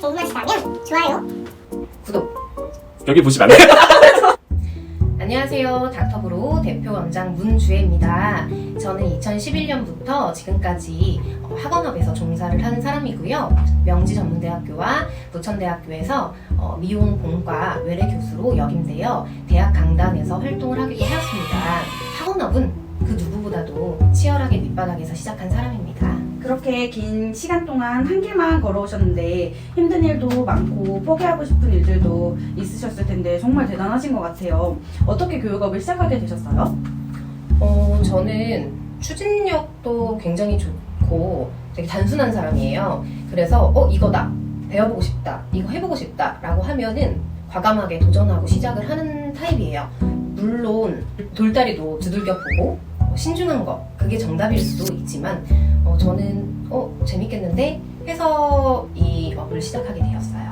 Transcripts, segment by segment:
궁금하시다면 좋아요, 구독. 여기 보시면 안 돼요? 안녕하세요. 닥터브로 대표 원장 문주혜입니다. 저는 2011년부터 지금까지 어, 학원업에서 종사를 하는 사람이고요. 명지전문대학교와 부천대학교에서 어, 미용 공과 외래 교수로 역임되어 대학 강단에서 활동을 하기도 하였습니다. 학원업은 그 누구보다도 치열하게 밑바닥에서 시작한 사람입니다. 그렇게 긴 시간 동안 한 길만 걸어오셨는데 힘든 일도 많고 포기하고 싶은 일들도 있으셨을 텐데 정말 대단하신 것 같아요. 어떻게 교육업을 시작하게 되셨어요? 어, 저는 추진력도 굉장히 좋고 되게 단순한 사람이에요. 그래서 어 이거다 배워보고 싶다 이거 해보고 싶다라고 하면은 과감하게 도전하고 시작을 하는 타입이에요. 물론 돌다리도 두들겨 보고 어, 신중한 거 그게 정답일 수도 있지만 어, 저는 어 재밌겠는데 해서 이 업을 시작하게 되었어요.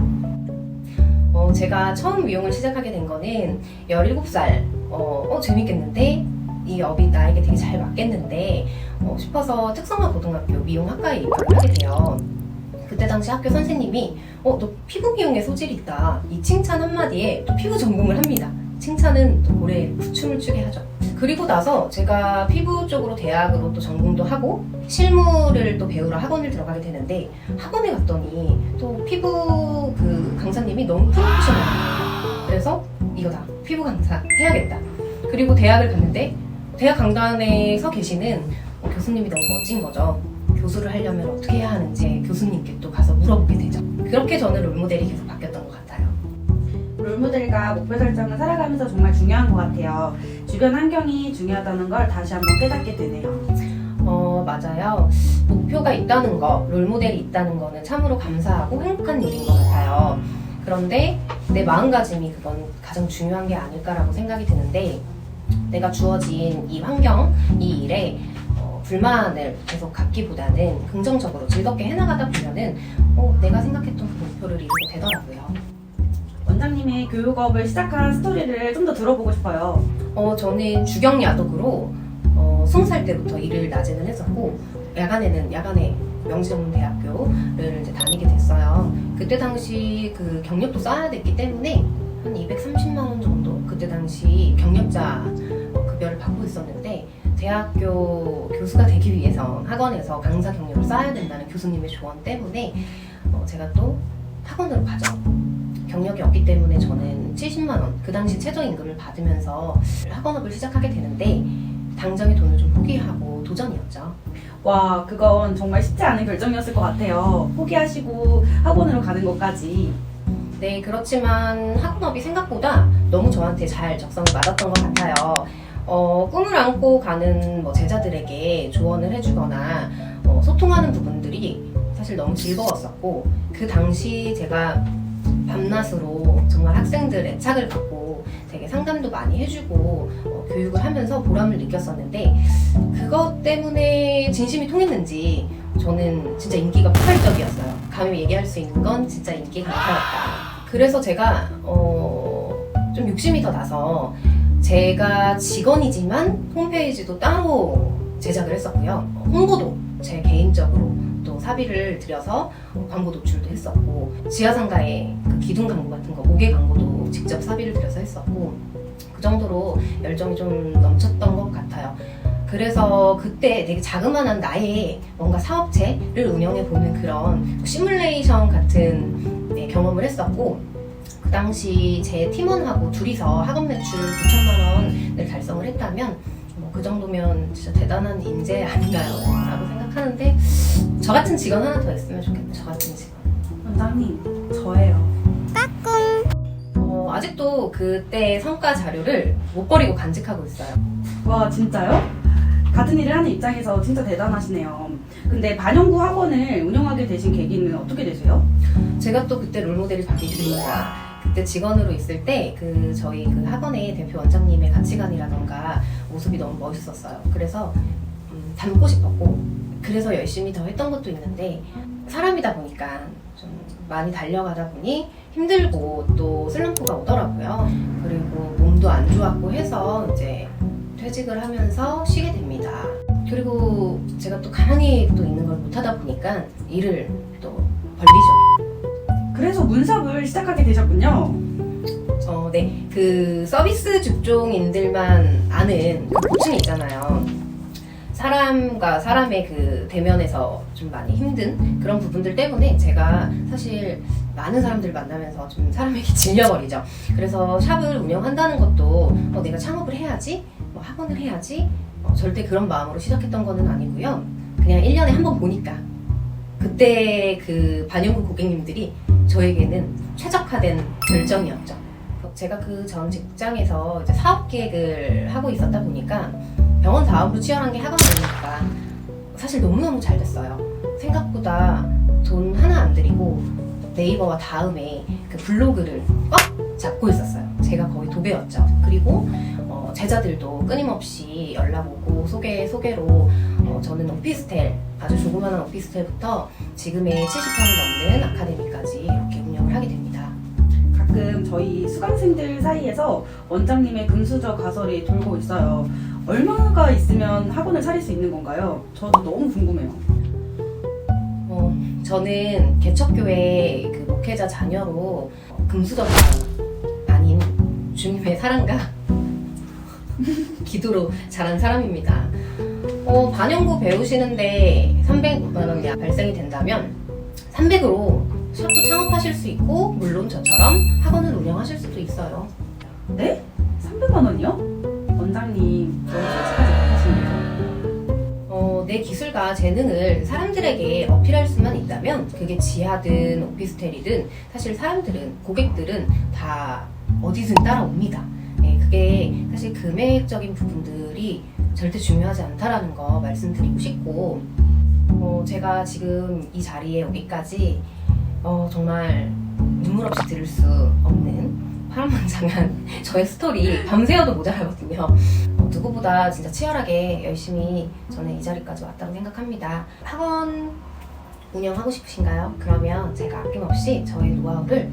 어, 제가 처음 미용을 시작하게 된 거는 17살 어, 어 재밌겠는데 이 업이 나에게 되게 잘 맞겠는데 어, 싶어서 특성화 고등학교 미용학과에 입학을 하게 돼요. 그때 당시 학교 선생님이 어, 너 피부 미용에 소질이 있다. 이 칭찬 한마디에 또 피부 전공을 합니다. 칭찬은 또 고래에 부춤을 추게 하죠. 그리고 나서 제가 피부 쪽으로 대학으로 또 전공도 하고 실무를 또 배우러 학원을 들어가게 되는데 학원에 갔더니 또 피부 그 강사님이 너무 프로페셔널해요. 그래서 이거다. 피부 강사 해야겠다. 그리고 대학을 갔는데 대학 강단에 서 계시는 어, 교수님이 너무 멋진 거죠. 교수를 하려면 어떻게 해야 하는지 교수님께 또 가서 물어보게 되죠. 그렇게 저는 롤모델이 계속 바뀌었던 것 같아요. 롤모델과 목표 설정을 살아가면서 정말 중요한 것 같아요. 주변 환경이 중요하다는 걸 다시 한번 깨닫게 되네요. 어, 맞아요. 목표가 있다는 거, 롤모델이 있다는 거는 참으로 감사하고 행복한 일인 것 같아요. 그런데 내 마음가짐이 그건 가장 중요한 게 아닐까라고 생각이 드는데 내가 주어진 이 환경, 이 일에 어, 불만을 계속 갖기보다는 긍정적으로 즐겁게 해나가다 보면은 어, 내가 생각했던 그 목표를 이루게 되더라고요. 원장님의 교육업을 시작한 스토리를 좀 더 들어보고 싶어요. 어, 저는 주경 야독으로 어, 20살 때부터 일을 낮에는 했었고 야간에는 야간에 명지전문대학교를 이제 다니게 됐어요. 그때 당시 그 경력도 쌓아야 됐기 때문에 한 230만 원 정도 그때 당시 경력자 급여를 받고 있었는데 대학교 교수가 되기 위해서 학원에서 강사 경력을 쌓아야 된다는 교수님의 조언 때문에 어, 제가 또 학원으로 가죠. 경력이 없기 때문에 저는 70만 원, 그 당시 최저임금을 받으면서 학원업을 시작하게 되는데 당장의 돈을 좀 포기하고 도전이었죠. 와, 그건 정말 쉽지 않은 결정이었을 것 같아요. 포기하시고 학원으로 가는 것까지. 네, 그렇지만 학원업이 생각보다 너무 저한테 잘 적성이 맞았던 것 같아요. 어, 꿈을 안고 가는 뭐 제자들에게 조언을 해주거나 어, 소통하는 부분들이 사실 너무 즐거웠었고 그 당시 제가 밤낮으로 정말 학생들 애착을 갖고 되게 상담도 많이 해주고 어, 교육을 하면서 보람을 느꼈었는데 그것 때문에 진심이 통했는지 저는 진짜 인기가 폭발적이었어요. 감히 얘기할 수 있는 건 진짜 인기 강타였다. 그래서 제가 어, 좀 욕심이 더 나서 제가 직원이지만 홈페이지도 따로 제작을 했었고요. 어, 홍보도 제 개인적으로 또 사비를 들여서 어, 광고 노출도 했었고 지하상가에 그 기둥 광고 같은 거 모계 광고도 직접 사비를 들여서 했었고 그 정도로 열정이 좀 넘쳤던 것 같아요. 그래서 그때 되게 자그마한 나의 뭔가 사업체를 운영해 보는 그런 시뮬레이션 같은 네, 경험을 했었고 그 당시 제 팀원하고 둘이서 학원 매출 9천만 원을 달성을 했다면 뭐 그 정도면 진짜 대단한 인재 아닌가요? 라고 생각 하는데 저 같은 직원 하나 더 있으면 좋겠네요. 저 같은 직원. 원장님, 저예요. 어, 아직도 그때 성과 자료를 못 버리고 간직하고 있어요. 와, 진짜요? 같은 일을 하는 입장에서 진짜 대단하시네요. 근데 반영구 학원을 운영하게 되신 계기는 어떻게 되세요? 제가 또 그때 롤모델이 바뀌었습니다. 그때 직원으로 있을 때 그 저희 그 학원의 대표 원장님의 가치관이라던가 모습이 너무 멋있었어요. 그래서 음, 닮고 싶었고 그래서 열심히 더 했던 것도 있는데 사람이다 보니까 좀 많이 달려가다 보니 힘들고 또 슬럼프가 오더라고요. 그리고 몸도 안 좋았고 해서 이제 퇴직을 하면서 쉬게 됩니다. 그리고 제가 또 가만히 또 있는 걸 못하다 보니까 일을 또 벌리죠. 문섭을 시작하게 되셨군요. 어, 네. 그 서비스 직종인들만 아는 그 고충이 있잖아요. 사람과 사람의 그 대면에서 좀 많이 힘든 그런 부분들 때문에 제가 사실 많은 사람들 만나면서 좀 사람에게 질려버리죠. 그래서 샵을 운영한다는 것도 어, 내가 창업을 해야지, 뭐 학원을 해야지, 어, 절대 그런 마음으로 시작했던 거는 아니고요. 그냥 1년에 한 번 보니까 그때 그 반영구 고객님들이 저에게는 최적화된 결정이었죠. 제가 그 전 직장에서 사업 기획을 하고 있었다 보니까 병원 다음으로 치열한 게 학원이니까 사실 너무너무 잘 됐어요. 생각보다 돈 하나 안 들이고 네이버와 다음에 그 블로그를 꽉 잡고 있었어요. 제가 거의 도배였죠. 그리고 어, 제자들도 끊임없이 연락 오고 소개 소개로 어, 저는 오피스텔 아주 조그마한 오피스텔부터 지금의 70평 넘는 아카데미까지 이렇게 운영을 하게 됩니다. 가끔 저희 수강생들 사이에서 원장님의 금수저 가설이 돌고 있어요. 얼마가 있으면 학원을 차릴 수 있는 건가요? 저도 너무 궁금해요. 어, 저는 개척교회 그 목회자 자녀로 금수저가 아닌 주님의 사랑과 기도로 자란 사람입니다. 어, 반영구 배우시는데 300만 원이 발생이 된다면 300으로 샵도 창업하실 수 있고 물론 저처럼 학원을 운영하실 수도 있어요. 네? 300만 원이요? 원장님 너무 솔직하지 못하시네요. 어, 내 기술과 재능을 사람들에게 어필할 수만 있다면 그게 지하든 오피스텔이든 사실 사람들은 고객들은 다 어디든 따라옵니다. 예, 그게 사실 금액적인 부분들이 절대 중요하지 않다라는 거 말씀드리고 싶고 어, 제가 지금 이 자리에 오기까지 어, 정말 눈물 없이 들을 수 없는 파란만장한 저의 스토리 밤새워도 모자라거든요. 어, 누구보다 진짜 치열하게 열심히 저는 이 자리까지 왔다고 생각합니다. 학원 운영하고 싶으신가요? 그러면 제가 아낌없이 저의 노하우를.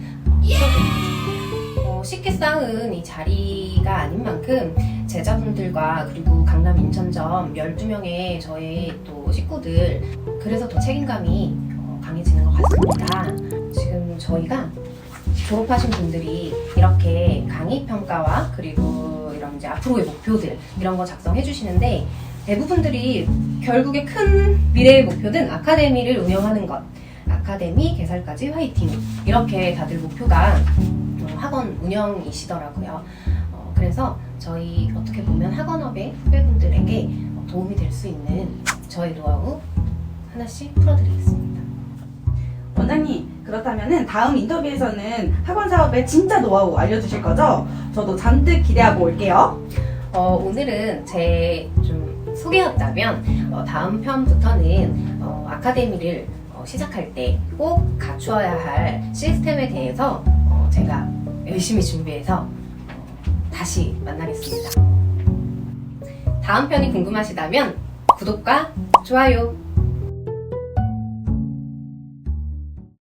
어, 쉽게 쌓은 이 자리가 아닌 만큼 제자분들과 그리고 강남 인천점 12명의 저의 또 식구들 그래서 더 책임감이 어, 강해지는 것 같습니다. 지금 저희가 졸업하신 분들이 이렇게 강의 평가와 그리고 이런 이제 앞으로의 목표들 이런 거 작성해 주시는데 대부분들이 결국에 큰 미래의 목표는 아카데미를 운영하는 것 아카데미 개설까지 화이팅 이렇게 다들 목표가 어, 학원 운영이시더라고요. 어, 그래서 저희 어떻게 보면 학원업의 후배분들에게 어, 도움이 될 수 있는 저의 노하우 하나씩 풀어드리겠습니다. 그렇다면은 다음 인터뷰에서는 학원 사업의 진짜 노하우 알려주실 거죠? 저도 잔뜩 기대하고 올게요. 어, 오늘은 제 좀 소개였다면 어, 다음 편부터는 어, 아카데미를 어, 시작할 때 꼭 갖추어야 할 시스템에 대해서 어, 제가 열심히 준비해서 어, 다시 만나겠습니다. 다음 편이 궁금하시다면 구독과 좋아요